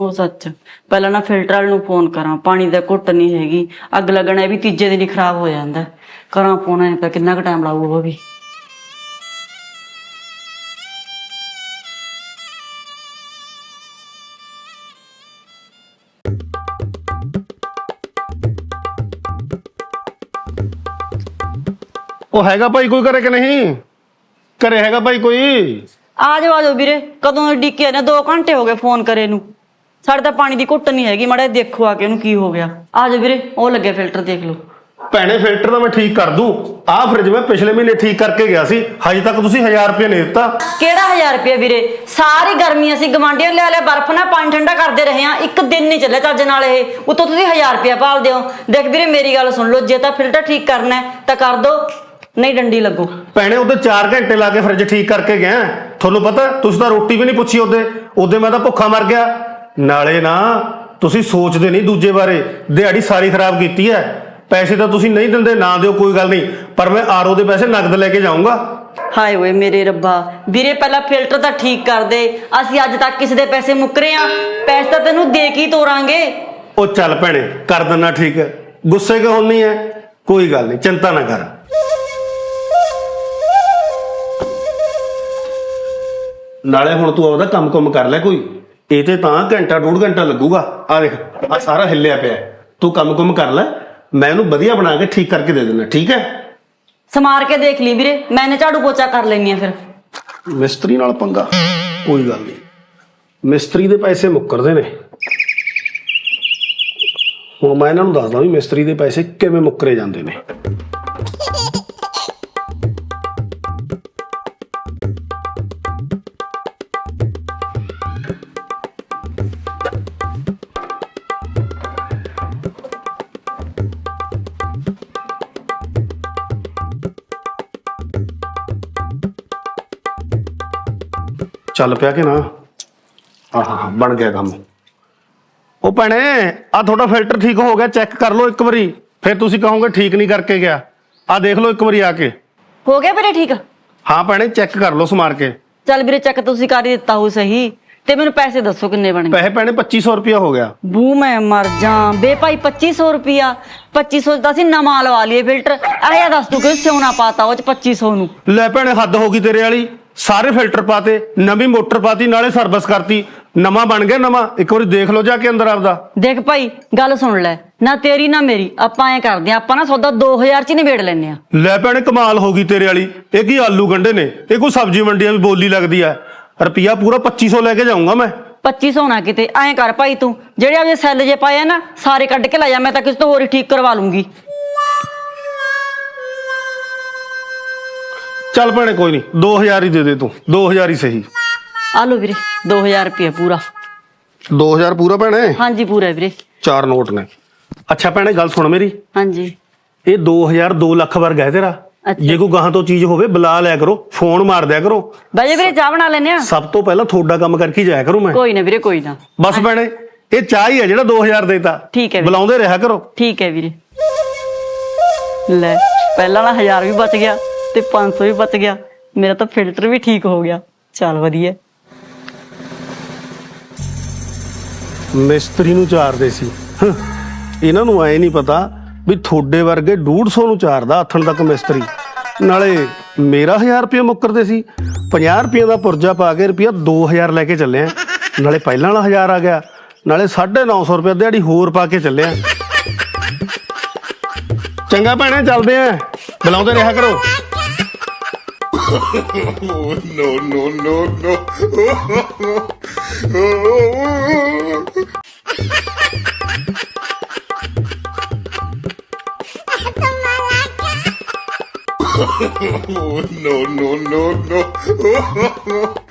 ਉਹ ਸੱਚ। ਪਹਿਲਾਂ ਨਾ ਫਿਲਟਰ ਵਾਲੇ ਨੂੰ ਫੋਨ ਕਰਾਂ ਪਾਣੀ ਦਾ ਘੁੱਟ ਨਹੀਂ ਹੈਗੀ। ਅੱਗ ਲੱਗਣਾ ਇਹ ਵੀ ਤੀਜੇ ਦਿਨ ਹੀ ਖਰਾਬ ਹੋ ਜਾਂਦਾ। ਕਰਾਂ ਫੋਨ ਐ ਤਾਂ ਕਿੰਨਾ ਕੁ ਟਾਈਮ ਲਾਊ ਉਹ ਵੀ। ਉਹ ਹੈਗਾ ਭਾਈ ਕੋਈ ਕਰੇ ਕਿ ਨਹੀਂ? ਘਰੇ ਹੈਗਾ ਭਾਈ ਕੋਈ? ਆ ਜਾਓ ਆ ਜਾਓ ਵੀਰੇ। ਕਦੋਂ ਡਿੱਕੇ ਨੇ? 2 ਘੰਟੇ ਹੋ ਗਏ ਫੋਨ ਕਰੇ ਨੂੰ। ਸਾਡੇ ਤਾਂ ਪਾਣੀ ਦੀ ਘੁੱਟ ਨਹੀਂ ਹੈਗੀ ਮਾੜਾ ਜਿਹਾ ਦੇਖੋ ਆ ਕੇ ਉਹਨੂੰ ਕੀ ਹੋ ਗਿਆ। ਆ ਜਾਓ ਵੀਰੇ ਉਹ ਲੱਗੇ ਫਿਲਟਰ ਦੇਖ ਲਓ। ਭੈਣੇ ਫਿਲਟਰ ਤਾਂ ਮੈਂ ਠੀਕ ਕਰ ਦੂੰ। ਆਹ ਫ੍ਰਿਜ ਮੈਂ ਪਿਛਲੇ ਮਹੀਨੇ ਠੀਕ ਕਰਕੇ ਗਿਆ ਸੀ। ਹਜੇ ਤੱਕ ਤੁਸੀਂ 1000 ਰੁਪਏ ਨਹੀਂ ਦਿੱਤਾ। ਕਿਹੜਾ 1000 ਰੁਪਏ ਵੀਰੇ? ਸਾਰੀ ਗਰਮੀ ਅਸੀਂ ਗਵਾਂਢੀਆਂ ਲਿਆ ਲਿਆ ਬਰਫ਼ ਨਾਲ ਪਾਣੀ ਠੰਡਾ ਕਰਦੇ ਰਹੇ ਆ ਇੱਕ ਦਿਨ ਨਹੀਂ ਚੱਲਿਆ ਚੱਜ ਨਾਲ ਇਹ। ਉਤੋਂ ਤੁਸੀਂ 1000 ਰੁਪਏ ਭਾਲਦੇ ਹੋ। ਦੇਖ ਵੀਰੇ ਮੇਰੀ ਗੱਲ ਸੁਣ ਲਓ ਜੇ ਤਾਂ ਫਿਲਟਰ ਠੀਕ ਕਰਨਾ ਹੈ ਤਾਂ ਕਰ ਦੋ। ਨਹੀਂ ਡੰਡੀ ਲੱਗੋ। ਭੈਣੇ ਉਹਦੇ 4 ਘੰਟੇ ਲਾ ਕੇ ਫ੍ਰਿਜ ਠੀਕ ਕਰਕੇ ਗਿਆ। ਤੁਹਾਨੂੰ ਪਤਾ ਤੁਸੀਂ ਤਾਂ ਰੋਟੀ ਵੀ ਨਹੀਂ ਪੁੱਛੀ ਉਹਦੇ। ਉਹਦੇ ਮੈਂ ਤਾਂ ਭੁੱਖਾ ਮਰ ਗਿਆ। ਨਾਲੇ ਨਾ ਤੁਸੀਂ ਸੋਚਦੇ ਨਹੀਂ ਦੂਜੇ ਬਾਰੇ। ਦਿਹਾੜੀ ਸਾਰੀ ਖਰਾਬ ਕੀਤੀ ਹੈ। ਪੈਸੇ ਤਾਂ ਤੁਸੀਂ ਨਹੀਂ ਦਿੰਦੇ ਨਾ ਦਿਓ ਕੋਈ ਗੱਲ ਨਹੀਂ। ਪਰ ਮੈਂ ਆਰਓ ਦੇ ਪੈਸੇ ਨਗਦ ਲੈ ਕੇ ਜਾਊਂਗਾ। ਹਾਏ ਓਏ ਮੇਰੇ ਰੱਬਾ ਵੀਰੇ ਪਹਿਲਾਂ ਫਿਲਟਰ ਤਾਂ ਠੀਕ ਕਰ ਦੇ। ਅਸੀਂ ਅੱਜ ਤੱਕ ਕਿਸੇ ਦੇ ਪੈਸੇ ਮੁੱਕਰੇ ਆ ਪੈਸੇ ਤਾਂ ਤੈਨੂੰ ਦੇ ਕੇ ਹੀ ਤੋਰਾਂਗੇ? ਉਹ ਚੱਲ ਭੈਣੇ ਕਰ ਦਿੰਨਾ ਠੀਕ ਹੈ। ਗੁੱਸੇ ਕਿਉਂ ਹੁੰਨੀ ਹੈ? ਕੋਈ ਗੱਲ ਨਹੀਂ ਚਿੰਤਾ ਨਾ ਕਰ। ਨਾਲੇ ਹੁਣ ਤੂੰ ਆਪਦਾ ਕੰਮ ਕੰਮ ਕਰ ਲੈ ਕੋਈ। ਇਹ ਤੇ ਤਾਂ ਘੰਟਾ ਡੂਢ ਘੰਟਾ ਲੱਗੂਗਾ। ਆ ਦੇਖ ਆ ਸਾਰਾ ਹਿੱਲਿਆ ਪਿਆ ਹੈ। ਤੂੰ ਕੰਮ ਕੰਮ ਕਰ ਲੈ ਮੈਂ ਇਹਨੂੰ ਵਧੀਆ ਬਣਾ ਕੇ ਠੀਕ ਕਰਕੇ ਦੇ ਦਿੰਦਾ ਠੀਕ ਹੈ? ਸਮਾਰ ਕੇ ਦੇਖ ਲਈ ਵੀਰੇ ਮੈਨੇ ਝਾੜੂ ਪੋਚਾ ਕਰ ਲੈਣੀ ਆ ਫਿਰ। ਮਿਸਤਰੀ ਨਾਲ ਪੰਗਾ? ਕੋਈ ਗੱਲ ਨਹੀਂ। ਮਿਸਤਰੀ ਦੇ ਪੈਸੇ ਮੁੱਕਰਦੇ ਨੇ। ਹੁਣ ਮੈਂ ਇਹਨਾਂ ਨੂੰ ਦੱਸਦਾ ਵੀ ਮਿਸਤਰੀ ਦੇ ਪੈਸੇ ਕਿਵੇਂ ਮੁੱਕਰੇ ਜਾਂਦੇ ਨੇ। ਚੱਲ ਪਿਆ ਕਿ ਨਾ? ਆਹ ਬਣ ਗਿਆ ਕੰਮ। ਉਹ ਭੈਣੇ ਆ ਤੁਹਾਡਾ ਫਿਲਟਰ ਠੀਕ ਹੋ ਗਿਆ ਚੈੱਕ ਕਰ ਲਓ ਇੱਕ ਵਾਰੀ। ਫਿਰ ਤੁਸੀਂ ਕਹੋਗੇ ਠੀਕ ਨਹੀਂ ਕਰਕੇ ਗਿਆ। ਆ ਦੇਖ ਲਓ ਇੱਕ ਵਾਰੀ ਆ ਕੇ। ਹੋ ਗਿਆ ਵੀਰੇ ਠੀਕ? ਹਾਂ ਭੈਣੇ ਚੈੱਕ ਕਰ ਲਓ ਸਮਾਰ ਕੇ। ਚੱਲ ਵੀਰੇ ਚੱਕ ਤੁਸੀਂ ਕਰ ਹੀ ਦਿੱਤਾ ਹੋ ਸਹੀ। ਤੇ ਮੈਨੂੰ ਪੈਸੇ ਦੱਸੋ ਕਿੰਨੇ ਬਣ ਗਏ? ਪੈਸੇ ਭੈਣੇ 2500 ਰੁਪਇਆ ਹੋ ਗਿਆ। ਬੂ ਮੈਂ ਮਰ ਜਾ। ਬੇ ਭਾਈ 2500 ਰੁਪਿਆ 2500 ਦਾ ਸੀ ਨਵਾਂ ਲਵਾ ਲਈਏ ਫਿਲਟਰ। ਆਇਆ ਦੱਸ ਤੂੰ ਕਿ ਸਿਉਣਾ ਪਾਤਾ ਉਹ ਚ 2500 ਨੂੰ? ਲੈ ਭੈਣੇ ਹੱਦ ਹੋ ਗਈ ਤੇਰੇ ਵਾਲੀ। ਸਾਰੇ ਫਿਲਟਰ ਪਾਤੇ ਨਵੀਂ ਮੋਟਰ ਪਾਤੀ ਨਾਲੇ ਸਰਵਿਸ ਕਰਤੀ। ਨਵਾਂ ਬਣ ਗਿਆ ਨਵਾਂ ਇੱਕ ਵਾਰੀ ਦੇਖ ਲਓ ਜਾ ਕੇ ਅੰਦਰ ਆਪਦਾ। ਦੇਖ ਭਾਈ ਗੱਲ ਸੁਣ ਲੈ। ਨਾ ਤੇਰੀ ਨਾ ਮੇਰੀ। ਆਪਾਂ ਐ ਕਰਦੇ ਆ ਆਪਾਂ ਨਾ ਸੌਦਾ 2000 ਚ ਹੀ ਨਿਬੇੜ ਲੈਨੇ ਆ ਲੈ ਭੈਣੇ ਕਮਾਲ ਹੋ ਗਈ ਤੇਰੇ ਵਾਲੀ। ਇਹ ਕੀ ਆਲੂ ਗੰਡੇ ਨੇ? ਇਹ ਕੋਈ ਸਬਜ਼ੀ ਮੰਡੀਆਂ ਵੀ ਬੋਲੀ ਲੱਗਦੀ ਆ। ਰੁਪਿਆ ਪੂਰਾ 2500 ਲੈ ਕੇ ਜਾਊਂਗਾ ਮੈਂ। 2500 ਨਾ ਕਿਤੇ। ਐਂ ਕਰ ਭਾਈ ਤੂੰ ਜਿਹੜੇ ਆਪਦੇ ਸੈੱਲ ਜੇ ਪਾਏ ਆ ਨਾ ਸਾਰੇ ਕੱਢ ਕੇ ਲੈ ਜਾ ਮੈਂ ਤਾਂ ਕਿਸੇ ਤੋਂ ਹੋਰ ਹੀ ਠੀਕ ਕਰਵਾ ਲੂੰਗੀ। ਚੱਲ ਭੈਣੇ ਕੋਈ ਨਹੀਂ 2000 ਹੀ ਦੇ ਦੇ ਤੂੰ 2000 ਹੀ ਸਹੀ। ਆ ਲਓ ਵੀਰੇ 2000 ਰੁਪਏ ਪੂਰਾ। 2000 ਪੂਰਾ ਭੈਣੇ? ਹਾਂਜੀ ਪੂਰਾ ਵੀਰੇ। ਚਾਰ ਨੋਟ ਨੇ। ਅੱਛਾ ਭੈਣੇ ਗੱਲ ਸੁਣ ਮੇਰੀ। ਹਾਂਜੀ। ਇਹ 2000 2 ਲੱਖ ਵਰਗਾ ਹੈ ਤੇਰਾ। ਅੱਛਾ। ਜੇ ਕੋਈ ਗਾਹਾਂ ਤੋਂ ਚੀਜ਼ ਹੋਵੇ ਬੁਲਾ ਲਿਆ ਕਰੋ ਫੋਨ ਮਾਰ ਦਿਆ ਕਰੋ। ਬਾਜੇ ਵੀਰੇ ਚਾਹ ਬਣਾ ਲੈਨੇ ਆ ਸਭ ਤੋਂ ਪਹਿਲਾਂ ਤੁਹਾਡਾ ਕੰਮ ਕਰਕੇ ਹੀ ਜਾਇਆ ਕਰੂੰ ਮੈਂ। ਕੋਈ ਨਾ ਵੀਰੇ ਕੋਈ ਨਾ। ਬਸ ਭੈਣੇ ਇਹ ਚਾਹ ਹੀ ਹੈ ਜਿਹੜਾ 2000 ਦੇਤਾ। ਠੀਕ ਹੈ ਵੀਰੇ। ਬੁਲਾਉਂਦੇ ਰਿਹਾ ਕਰੋ। ਠੀਕ ਹੈ ਵੀਰੇ। ਲੈ ਪਹਿਲਾਂ ਵਾਲਾ 1000 ਵੀ ਬਚ ਗਿਆ। ਤੇ 500 ਵੀ ਬਚ ਗਿਆ। ਮੇਰਾ ਤਾਂ ਫਿਲਟਰ ਵੀ ਠੀਕ ਹੋ ਗਿਆ। ਚੱਲ ਵਧੀਆ। ਮਿਸਤਰੀ ਨੂੰ ਚਾਰਦੇ ਸੀ। ਹੰ, ਇਹਨਾਂ ਨੂੰ ਐ ਨਹੀਂ ਪਤਾ ਵੀ ਤੁਹਾਡੇ ਵਰਗੇ 150 ਨੂੰ ਚਾਰਦਾ ਹੱਥਣ ਤੱਕ ਮਿਸਤਰੀ। ਨਾਲੇ ਮੇਰਾ 1000 ਰੁਪਏ ਮੁੱਕਰਦੇ ਸੀ। 50 ਰੁਪਏ ਦਾ ਪੁਰਜਾ ਪਾ ਕੇ ਰੁਪਿਆ 2000 ਲੈ ਕੇ ਚੱਲਿਆ ਨਾਲੇ ਪਹਿਲਾਂ ਵਾਲਾ 1000 ਆ ਗਿਆ। ਨਾਲੇ 950 ਰੁਪਏ ਦਿਹਾੜੀ ਹੋਰ ਪਾ ਕੇ ਚੱਲਿਆ ਚੰਗਾ ਭੈਣੇ ਚੱਲਦੇ ਆ। ਬੁਲਾਉਂਦੇ ਰਿਹਾ ਕਰੋ। No, no, no, no. Oh no, no, no, no. Oh,